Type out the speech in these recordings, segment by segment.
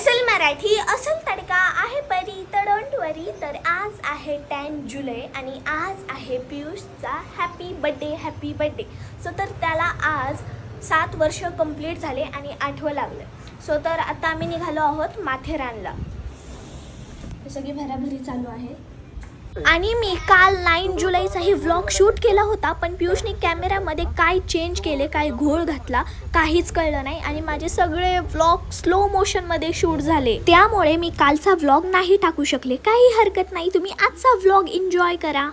असल मराठी असल तडका आहे परी तर डोंट वरी तर आज आहे टेन जुलै आणि आज आहे पियुषचा happy birthday happy birthday so तर त्याला आज सात वर्ष कंप्लीट झाले आणि आठवं लागलं. सो तर आता आम्ही निघालो आहोत माथेरानला. सगळी भराभरी चालू आहे. आणि मी काल नाईन जुलैचाही व्लॉग शूट केला होता पण पियुषने कॅमेऱ्यामध्ये काय चेंज केले काय घोळ घातला काहीच कळलं नाही आणि माझे सगळे व्लॉग स्लो मोशनमध्ये शूट झाले. त्यामुळे मी कालचा व्लॉग नाही टाकू शकले. काही हरकत नाही. तुम्ही आजचा व्लॉग एन्जॉय करा.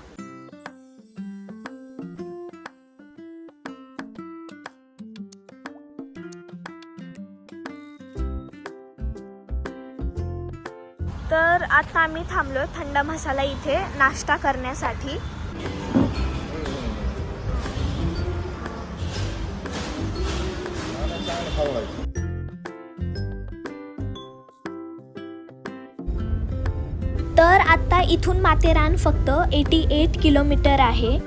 आत्ता आता आम्ही थांबलो थंड मसाला इथे नाश्ता करण्यासाठी. तर आता इथून माथेरान फक्त एटी एट किलोमीटर आहे.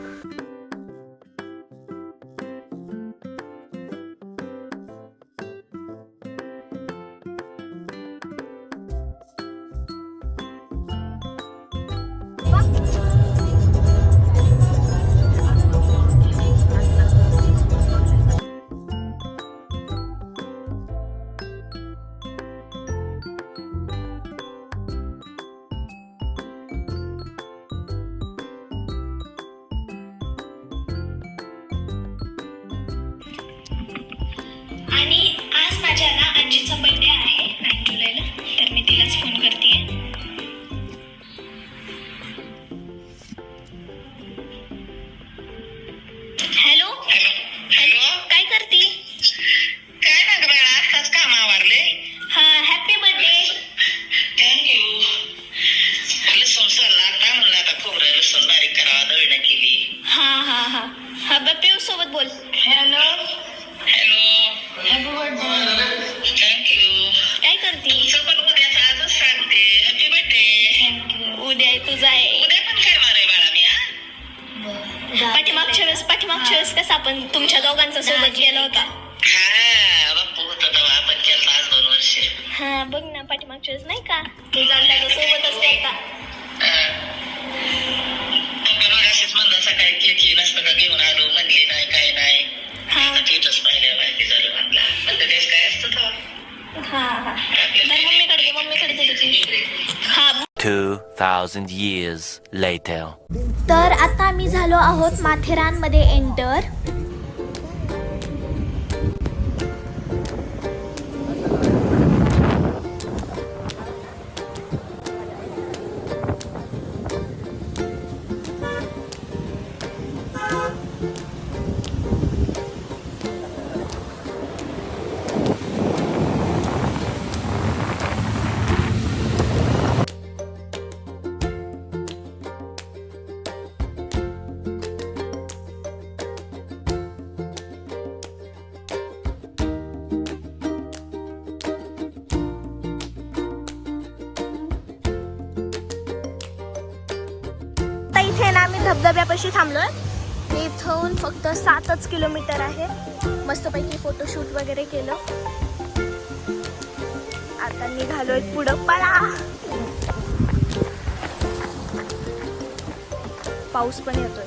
दोघांचा सोबत गेला होता. हा बाप्पू होता तेव्हा आपण केलं आज दोन वर्ष. हा बघ ना पाठीमागच्या वेळेस नाही का तुझा आणि त्याचा सोबतच गेलता. आपण असेच म्हणलं सकाळी केक ये नसतं का घेऊन आलो म्हणली नाही काय नाही. हा. तिथंच पाहिल्या माहिती झालं म्हणला पण त्याच काय असतं तेव्हा. हा हा. तर मम्मीकडे घे मम्मीकडे दे तुझी. हा. 2,000 years later. तर आता आम्ही झालो आहोत माथेरानमध्ये एंटर. आम्ही धबधब्यापाशी थांबलोय इथून फक्त सातच किलोमीटर आहे. मस्तपैकी फोटोशूट वगैरे केलं. आता निघालोय पुढं. पळा! पाऊस पण येतोय.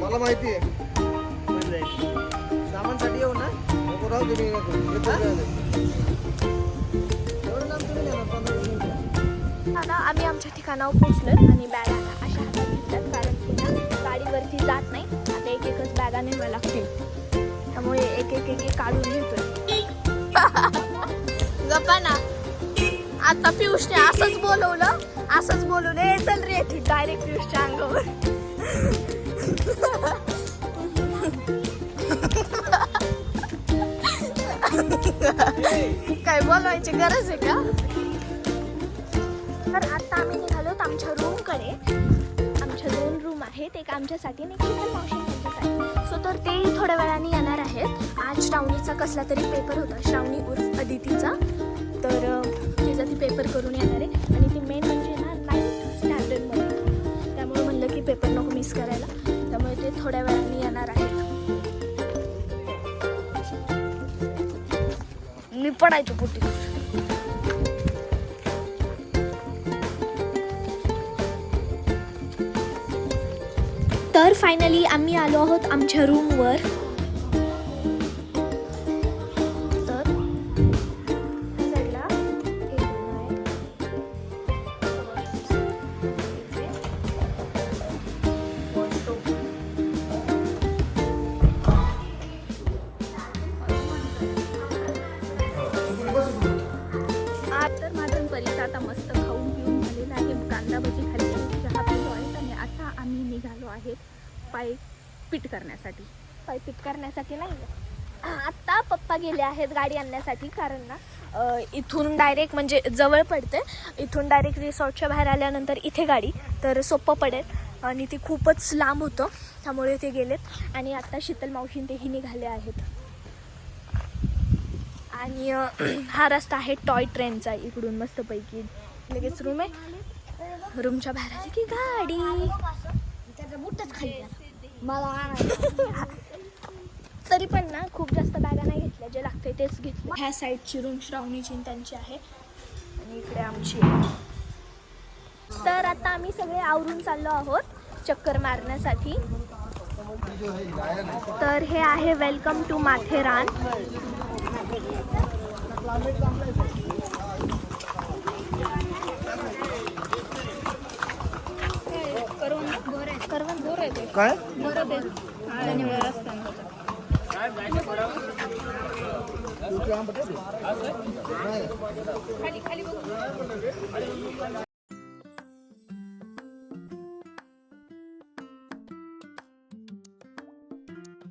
मला माहिती आहे. सामानसाठी येऊ ना? राहू असताना आम्ही आमच्या ठिकाणावर पोचलो आणि बॅग आता अशा हातात घेतल्यात. कारण की ना गाडीवरती जात नाही. आता एक एकच बॅगा नेवा लागतील. त्यामुळे एक एक एक एक काढून घेतोय. गप्पा ना. आता पियुषने असंच बोलवलं. असंच बोलवलं हे चल रे डायरेक्ट पियुषच्या अंगावर. काय बोलवायची गरज आहे का? तर आत्ता आम्ही निघालो आमच्या रूमकडे आमच्या दोन रूम आहेत. एक आमच्यासाठी आणि एक मावशी सो तर ते थोड्या वेळाने येणार आहेत. आज श्रावणीचा कसला तरी पेपर होता. श्रावणी उर्फ अदितीचा. तर तिचा ती पेपर करून येणार आहे. आणि ती मेन म्हणजे ना नाईन्थ त्यामुळे म्हणलं की पेपर नको मिस करायला. त्यामुळे ते थोड्या वेळाने येणार आहे मी पडायचो पोटी. तर फायनली आम्ही आलो आहोत आमच्या रूमवर करण्यासाठी. पाय पीठ करण्यासाठी नाही. आत्ता पप्पा गेले आहेत गाडी आणण्यासाठी कारण ना इथून डायरेक्ट म्हणजे जवळ पडते इथून डायरेक्ट रिसॉर्टच्या बाहेर आल्यानंतर इथे गाडी तर सोपं पडेल. आणि ते खूपच लांब होतं त्यामुळे ते गेलेत. आणि आत्ता शीतल मावशीन तेही निघाले आहेत. आणि हा रस्ता आहे टॉय ट्रेनचा इकडून मस्तपैकी. लगेच रूम आहे. रूमच्या बाहेर आली की गाडी. तरी पण ना खूप जास्त बॅगा नाही घेतल्या जे लागते तेच घेतले. ह्या साईडची रूम श्रावणीची आणि त्यांची आहे. आणि इकडे आमची. तर आता आम्ही सगळे आवरून चाललो आहोत चक्कर मारण्यासाठी. तर हे आहे वेलकम टू माथेरान. काय?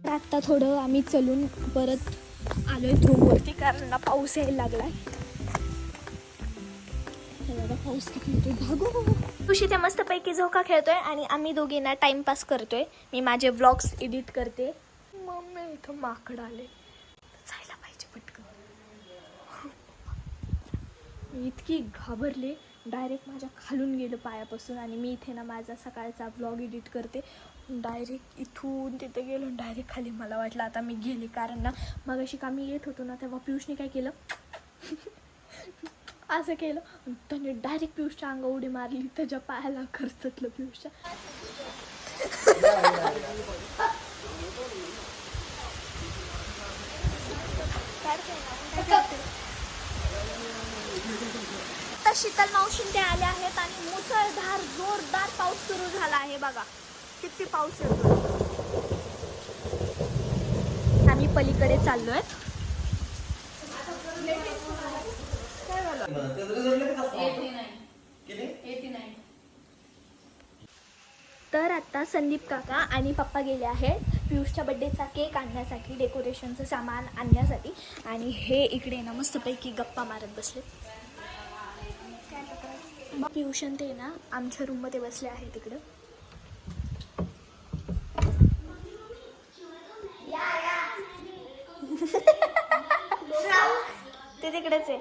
आत्ता थोडं आम्ही चलून परत आलोय धूमवरती कारण ना पाऊस यायला लागलाय. पाऊस किती येतोय भागो. तुशी ते मस्तपैकी झोका खेळतोय आणि आम्ही दोघींना टाइमपास करतोय. मी माझे व्लॉग्स एडिट करते. मम्मी इथं माकड आले. जायला पाहिजे पटकन. मी इतकी घाबरले. डायरेक्ट माझ्या खालून गेलं पायापासून आणि मी इथे ना माझा सकाळचा ब्लॉग एडिट करते. डायरेक्ट इथून तिथं गेलो डायरेक्ट खाली मला वाटलं आता मी गेले. कारण ना मग अशी कामी येत होतो ना तेव्हा पियुषने काय केलं? असं केलं. आणि त्याने डायरेक्ट पियुषच्या अंगा उडी मारली. त्याच्या पायाला खर्चतलं पियुषच्या आता शीतल मावशीन ते आले आहेत आणि मुसळधार जोरदार पाऊस सुरू झाला आहे बघा. किती पाऊस येतो आम्ही पलीकडे चाललोय. तर आता संदीप काका आणि पप्पा गेले आहेत पियुषच्या बड्डेचा केक आणण्यासाठी डेकोरेशनचं सामान आणण्यासाठी. आणि हे इकडे ना मस्तपैकी गप्पा मारत बसले. मग पियुषन ते ना आमच्या रूममध्ये बसले आहेत तिकडं ते तिकडेच आहे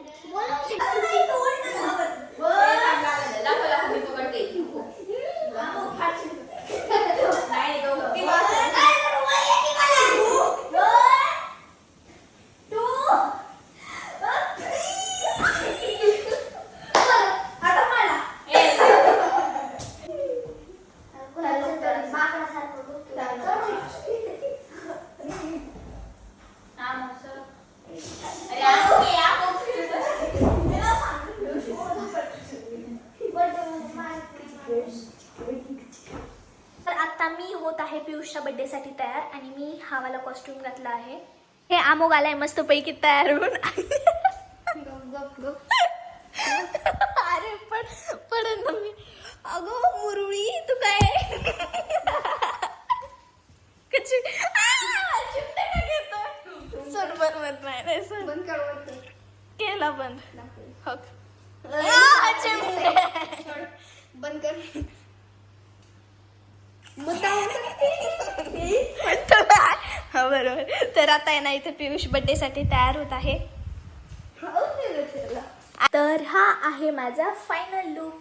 तर आता मी होत आहे पियुषच्या बड्डेसाठी तयार आणि मी हा वाला कॉस्ट्युम घातला आहे. हे आमोग आलाय मस्त पैकी तयार होऊन. अरे पण पडन ना मी. अगो मुरळी तू काय? सोड नाही सोड. केला बंद. हो. आ, चिमटे. हा बरोबर. तर आता आहे ना इथे पियुष बड्डे साठी तयार होत आहे. तर हा आहे माझा फायनल लुक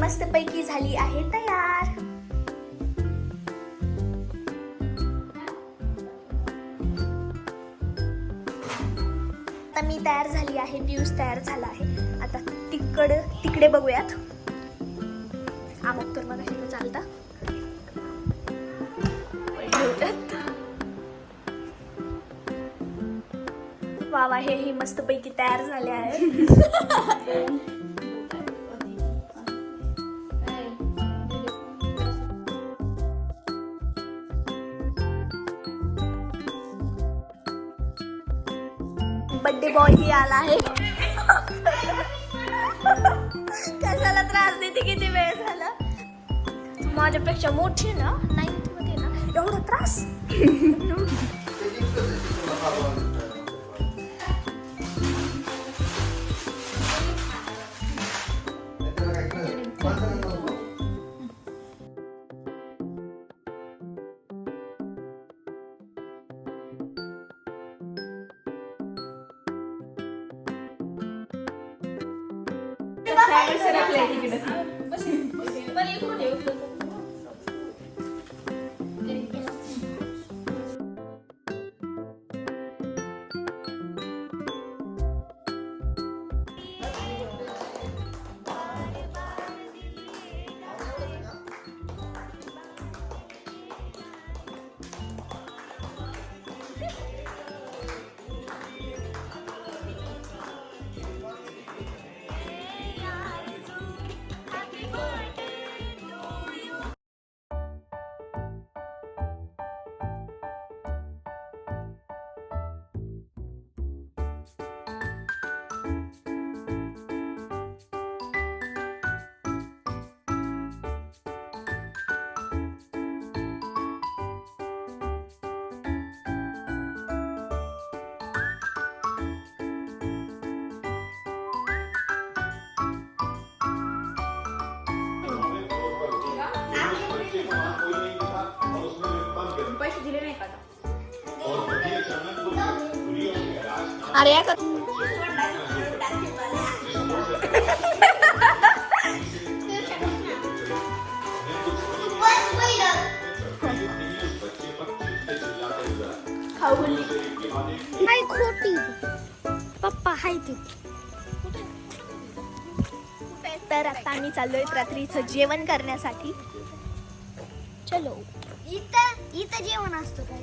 मस्तपैकी झाली आहे तयार. आहे पियुष तयार झाला आहे. आता तिकड तिकडे बघूयात. आमक तर मला हे चालता. वा वा हे ही मस्तपैकी तयार झाले आहे बॉय आहे. कशाला त्रास देते किती वेळ झाला? तू माझ्यापेक्षा मोठी ना नाईन्थमध्ये ना एवढा त्रास. काय तिकडे अरे या नाही खोटी. पप्पा हाय ते. तर आता आम्ही चाललोय रात्रीचं जेवण करण्यासाठी. चलो. इथं इथं जेवण असतं काय?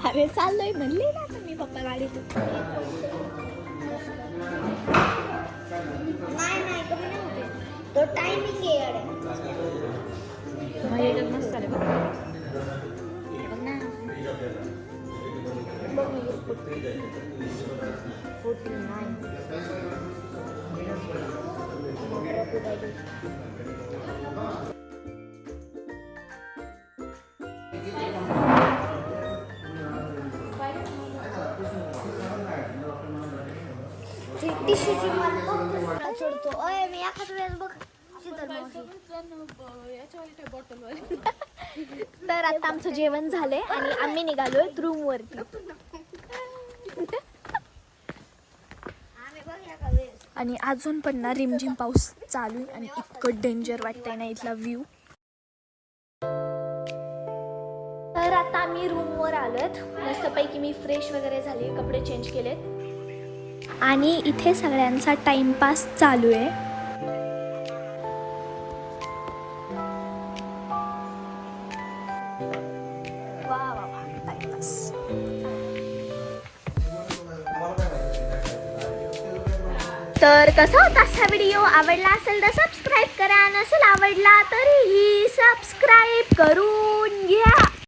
अरे चाललोय म्हणले ना तुम्ही पप्पा गाडीतून. नाही नाही कमी तो टायमिंग आहे येडे. बघ. ना. बघ ना, फोर्टी नाईन. टिश्यूची मला चढतो अय मी एखाद वेळेस बघ शीतल मावशी तर आता आमचं जेवण झालंय आणि आम्ही निघालोय रूम वरती आणि अजून पण ना रिमझिम पाऊस चालू आहे आणि इतकं डेंजर वाटतंय ना इथला व्ह्यू तर आता आम्ही रूमवर आलोत मस्तपैकी मी फ्रेश वगैरे झाले कपडे चेंज केलेत. आणि इथे सगळ्यांचा टाइमपास चालू आहे. तर कसा होता असा व्हिडिओ आवडला असेल तर सबस्क्राईब करा. नसेल आवडला तरीही सबस्क्राईब करून घ्या.